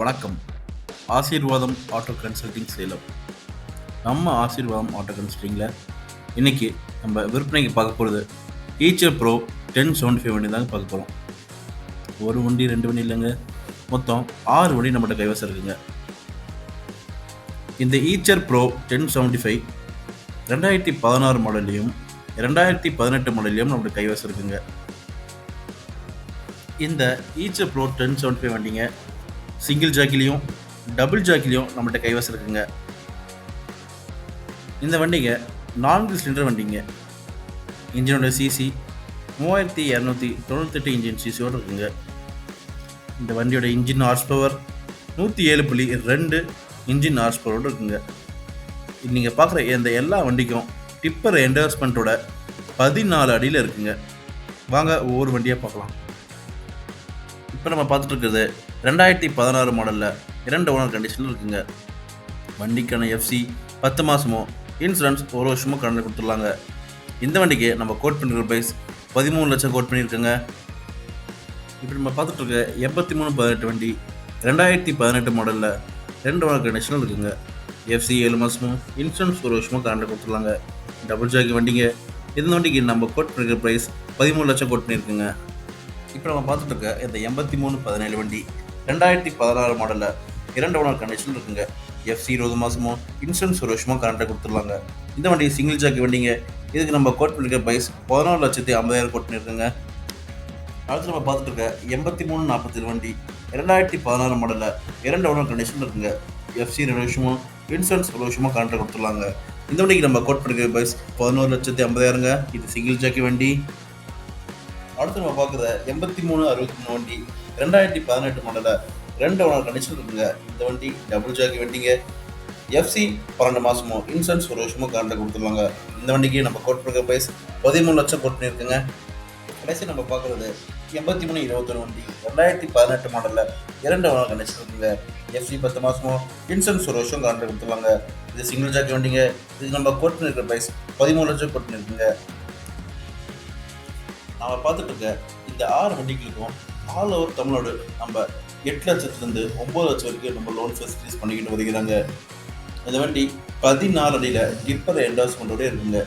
வணக்கம். ஆசீர்வாதம் auto consulting Salem. நம்ம ஆசீர்வாதம் ஆட்டோ கன்சல்டிங்கில் இன்றைக்கி நம்ம விற்பனைக்கு பார்க்க போகிறது Eicher pro ten seventy five வண்டி தாங்க பார்க்க போகிறோம் ஒரு வண்டி ரெண்டு வண்டி இல்லைங்க. மொத்தம் ஆறு வண்டி நம்மகிட்ட கைவசம் இருக்குங்க. இந்த Eicher pro ten seventy five ரெண்டாயிரத்தி பதினாறு மாடல்லையும் ரெண்டாயிரத்தி பதினெட்டு மாடல்லையும் நம்மளுக்கு கைவசம் இருக்குங்க. இந்த Eicher pro ten seventy five வண்டிங்க சிங்கிள் ஜாக்கிலையும் டபுள் ஜாக்கிலையும் நம்மகிட்ட கைவசம் இருக்குங்க. இந்த வண்டிங்க நான்கு சிலிண்டர் வண்டிங்க. இன்ஜினோட சிசி மூவாயிரத்தி இரநூத்தி தொண்ணூத்தெட்டு இன்ஜின் சிசியோடு இருக்குங்க. இந்த வண்டியோட இன்ஜின் ஹார்ஸ் பவர் நூற்றி ஏழு புள்ளி ரெண்டு இன்ஜின் ஹார்ஸ் பவரோடு இருக்குங்க நீங்கள் பார்க்குற இந்த எல்லா வண்டிக்கும் டிப்பர் என்டர்ஸ்மெண்ட்டோட பதினாலு அடியில் இருக்குங்க. வாங்க ஒவ்வொரு வண்டியாக பார்க்கலாம் இப்போ நம்ம பார்த்துட்டு இருக்கிறது ரெண்டாயிரத்தி பதினாறு மாடலில் இரண்டு ஓனர் கண்டிஷனில் இருக்குங்க. வண்டிக்கான எஃப்சி பத்து மாதமோ இன்சூரன்ஸ் ஒரு வருஷமோ கடன் கொடுத்துடலாங்க. இந்த வண்டிக்கு நம்ம கோட் பண்ணிருக்கிற ப்ரைஸ் பதிமூணு லட்சம் கோட் பண்ணியிருக்கோங்க. இப்போ நம்ம பார்த்துட்ருக்க எண்பத்தி மூணு பதினெட்டு வண்டி ரெண்டாயிரத்தி பதினெட்டு மாடலில் ரெண்டு ஓனர் கண்டிஷனில் இருக்குங்க. எஃப்சி ஏழு மாதமும் இன்சூரன்ஸ் ஒரு வருஷமும் கரண்ட் கொடுத்துடலாங்க. டபுள் ஜாக்கி வண்டிங்க. இந்த வண்டிக்கு நம்ம கோட் பண்ணிருக்கிற ப்ரைஸ் பதிமூணு லட்சம் கோட் பண்ணியிருக்குங்க. இப்போ நம்ம பார்த்துட்டு இருக்க இந்த எண்பத்தி மூணு பதினேழு வண்டி ரெண்டாயிரத்தி பதினாறு மாடலில் இரண்டு ஓனர் கண்டிஷன் இருக்குங்க. எஃப்சி இருபது மாதமும் இன்சூரன்ஸ் ஒரு வருஷமும் கரண்ட்டை கொடுத்துருலாங்க இந்த வண்டி சிங்கிள் ஜாக்கி வண்டிங்க. இதுக்கு நம்ம கோட் பண்ணிருக்க பைஸ் பதினாறு லட்சத்தி ஐம்பதாயிரம் கோட் பண்ணியிருக்குங்க அடுத்து நம்ம பார்த்துட்டு இருக்க எண்பத்தி மூணு நாற்பத்தேழு வண்டி. இரண்டாயிரத்தி பதினாறு மாடலில் இரண்டு ஓனர் கண்டிஷன் இருக்குங்க. எஃப்சி ரெண்டு வருஷமும் இன்சூரன்ஸ் ஒரு வருஷமும் கரண்ட்டை கொடுத்துருலாங்க இந்த வண்டிக்கு நம்ம கோட் பண்ணிருக்க பைஸ் பதினோரு லட்சத்தி ஐம்பதாயிரங்க. இது சிங்கிள் ஜாக்கி வண்டி. அடுத்து நம்ம பார்க்குற எண்பத்தி மூணு அறுபத்தி மூணு வண்டி. ரெண்டாயிரத்தி பதினெட்டு மாடலில் ரெண்டு ஓனர் கண்டிஷன் இருக்குங்க. இந்த வண்டி டபுள் ஜாக்கி வண்டிங்க. எஃப்சி பன்னெண்டு மாதமோ இன்சூரன்ஸ் ஒரு வருஷமோ கரண்ட்டை கொடுத்துருவாங்க இந்த வண்டிக்கு நம்ம கோட் பண்ணுற ப்ரைஸ் பதிமூணு லட்சம் கோட் பண்ணியிருக்குங்க. கடைசி நம்ம பார்க்குறது எண்பத்தி மூணு இருபத்தொன்று வண்டி. ரெண்டாயிரத்தி பதினெட்டு மாடலில் இரண்டு ஓனர் கண்டிஷன் இருக்குங்க. எஃப்சி பத்து மாதமோ இன்சூரன்ஸ் ஒரு வருஷம் கரண்ட் கொடுத்துருவாங்க இது சிங்கிள் ஜாக்கி வண்டிங்க. இது நம்ம கோட் பண்ணியிருக்கிற ப்ரைஸ் பதிமூணு லட்சம் கோட் பண்ணியிருக்குங்க. நாம பார்த்துட்டு இருக்க இந்த ஆறு வண்டிகளுக்கும் ஆல் ஓவர் தமிழ்நாடு நம்ம எட்டு லட்சத்துலேருந்து ஒம்பது லட்சம் வரைக்கும் நம்ம லோன் ஃபெசிலிட்டிஸ் பண்ணிக்கிட்டு வருகிறாங்க இந்த வண்டி பதினாலு அடியில் டிப்பர் என்டாஸ்மெண்ட்டோட இருக்குங்க.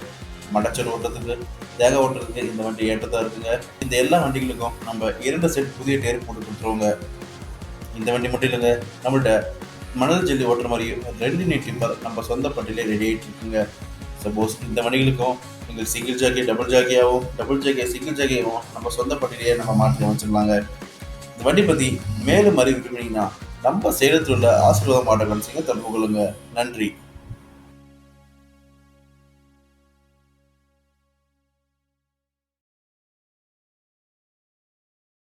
மடச்சல் ஓட்டுறதுக்கு தேக ஓட்டுறதுக்கு இந்த வண்டி ஏற்றதாக இருக்குங்க. இந்த எல்லா வண்டிகளுக்கும் நம்ம இரண்டு செட் புதிய டேர் போட்டு கொடுத்துருவோங்க. இந்த வண்டி மட்டும் இல்லைங்க நம்மள்கிட்ட மணல் ஜல்லி ஓட்டுற மாதிரி ரெண்டு நீட் டிப்பர் நம்ம சொந்த பட்டியலே ரெடி ஆகிட்டு இருக்குங்க. சப்போஸ் இந்த வண்டிகளுக்கும் நீங்கள் சிங்கிள் ஜாக்கி டபுள் ஜாக்கியாகவும் டபுள் ஜாக்கியை சிங்கிள் ஜாக்கியாகவும் நம்ம சொந்த பட்டியலையே நம்ம மாற்றி வச்சுக்கலாங்க இந்த வண்டி பற்றி மேலும் அறிவிக்கிறீங்கன்னா நம்ம சேலத்தில் உள்ள ஆசீர்வாதம் மாடல் தொடர்பு கொள்ளுங்க. நன்றி.